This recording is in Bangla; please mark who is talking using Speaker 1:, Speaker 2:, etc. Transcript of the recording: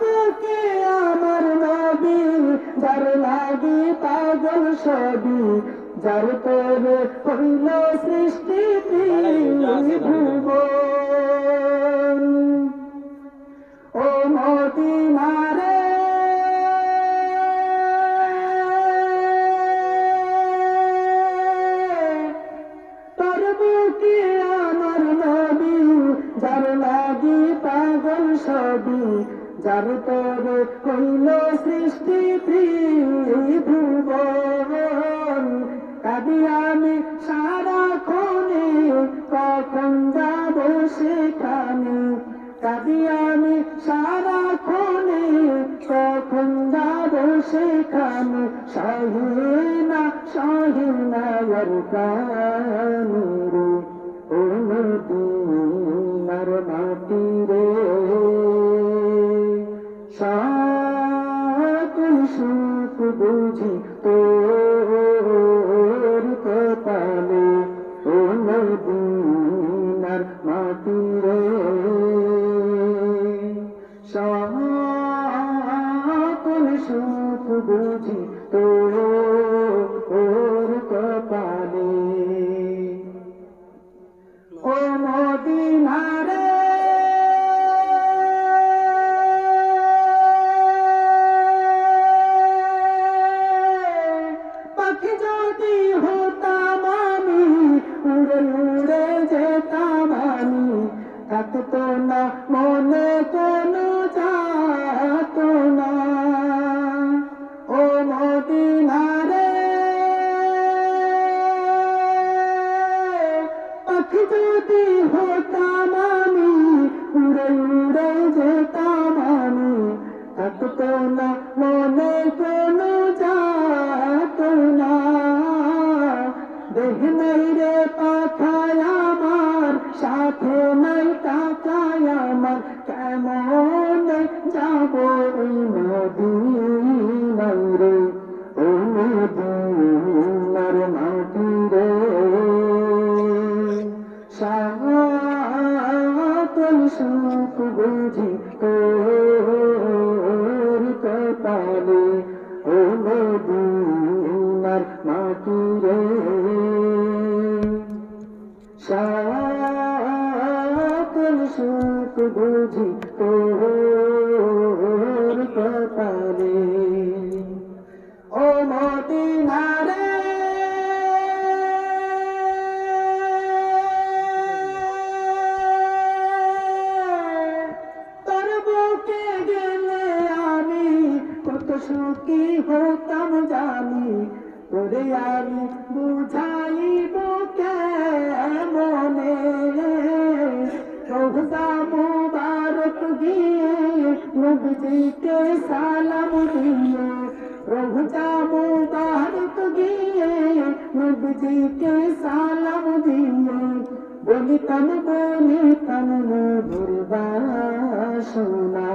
Speaker 1: বুকে আমার নবী, যার লাগি পাগল সবই যার তোরে হইল সৃষ্টি ভুবন। ও মদিনারে যার লাগি পাগল সবই যার তোর হইল সৃষ্টি ভুবন কাদি আমি সারা খনে কখন যাব সেখানে? কাদি আমি সারা খনে কখন যাব সেখানে? সহিনা সহিনা কানুরে ও সকল সুখ বুঝি তোর কপালে। ও মদিনারে থাকতো না মনে কোনো যাত না। ও মদিনারে পাখি যদি হতাম নাই টাকায় আমার কেমন যাব ওই মদিনায় রে ও মদিনার মাটি রে সকল সুখ বুঝি তোর বুঝি তোর কপালে ও মদিনারে। তোর বুকে গেলে আমি কত সুখী হতাম জানি, তোরে আমি বুঝাইব মনে নবীজিকে সালাম দিয়ে রোজা মুবারক গিয়ে নবীজিকে সালাম দিয়ে। বলিতাম বলিতাম মধুর বাসনা